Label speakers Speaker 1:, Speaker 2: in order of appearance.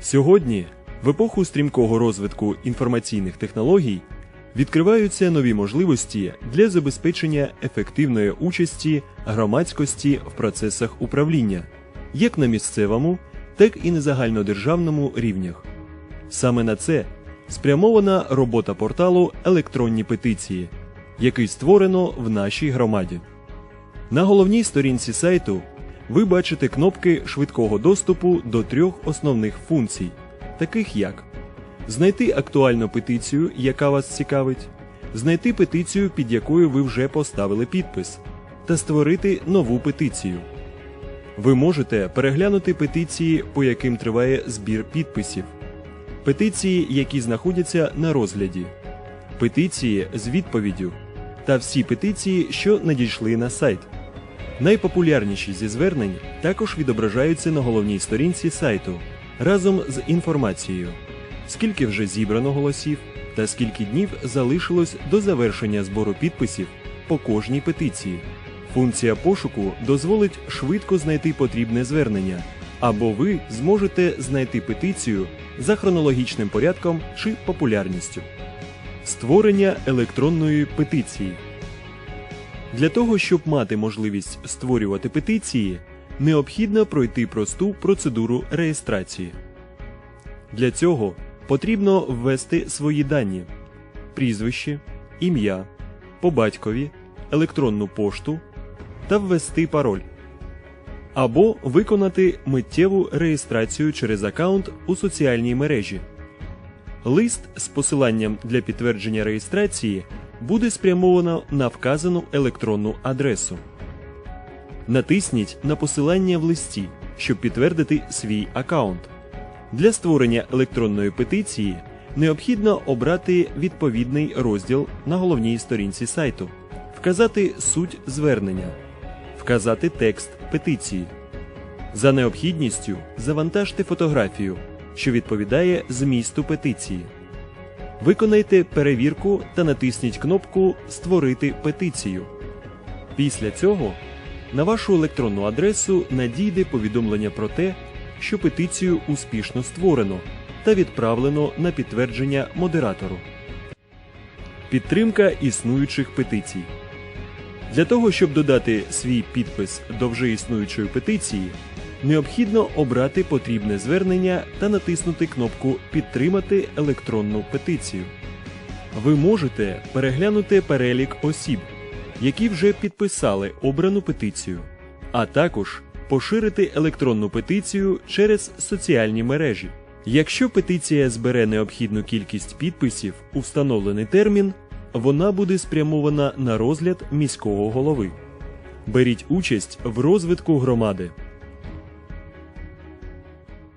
Speaker 1: Сьогодні, в епоху стрімкого розвитку інформаційних технологій, відкриваються нові можливості для забезпечення ефективної участі громадськості в процесах управління, як на місцевому, так і на загальнодержавному рівнях. Саме на це спрямована робота порталу Електронні петиції, який створено в нашій громаді. На головній сторінці сайту ви бачите кнопки швидкого доступу до трьох основних функцій, таких як знайти актуальну петицію, яка вас цікавить, знайти петицію, під якою ви вже поставили підпис, та створити нову петицію. Ви можете переглянути петиції, по яким триває збір підписів, петиції, які знаходяться на розгляді, петиції з відповіддю та всі петиції, що надійшли на сайт. Найпопулярніші зі звернень також відображаються на головній сторінці сайту разом з інформацією, скільки вже зібрано голосів та скільки днів залишилось до завершення збору підписів по кожній петиції. Функція пошуку дозволить швидко знайти потрібне звернення, або ви зможете знайти петицію за хронологічним порядком чи популярністю. Створення електронної петиції. Для того, щоб мати можливість створювати петиції, необхідно пройти просту процедуру реєстрації. Для цього потрібно ввести свої дані: прізвище, ім'я, по батькові, електронну пошту та ввести пароль. Або виконати миттєву реєстрацію через аккаунт у соціальній мережі. Лист з посиланням для підтвердження реєстрації буде спрямовано на вказану електронну адресу. Натисніть на посилання в листі, щоб підтвердити свій аккаунт. Для створення електронної петиції необхідно обрати відповідний розділ на головній сторінці сайту, вказати суть звернення, вказати текст петиції. За необхідністю завантажте фотографію, що відповідає змісту петиції. Виконайте перевірку та натисніть кнопку Створити петицію. Після цього на вашу електронну адресу надійде повідомлення про те, що петицію успішно створено та відправлено на підтвердження модератору. Підтримка існуючих петицій. Для того, щоб додати свій підпис до вже існуючої петиції, необхідно обрати потрібне звернення та натиснути кнопку Підтримати електронну петицію. Ви можете переглянути перелік осіб, які вже підписали обрану петицію, а також поширити електронну петицію через соціальні мережі. Якщо петиція збере необхідну кількість підписів у встановлений термін, вона буде спрямована на розгляд міського голови. Беріть участь в розвитку громади.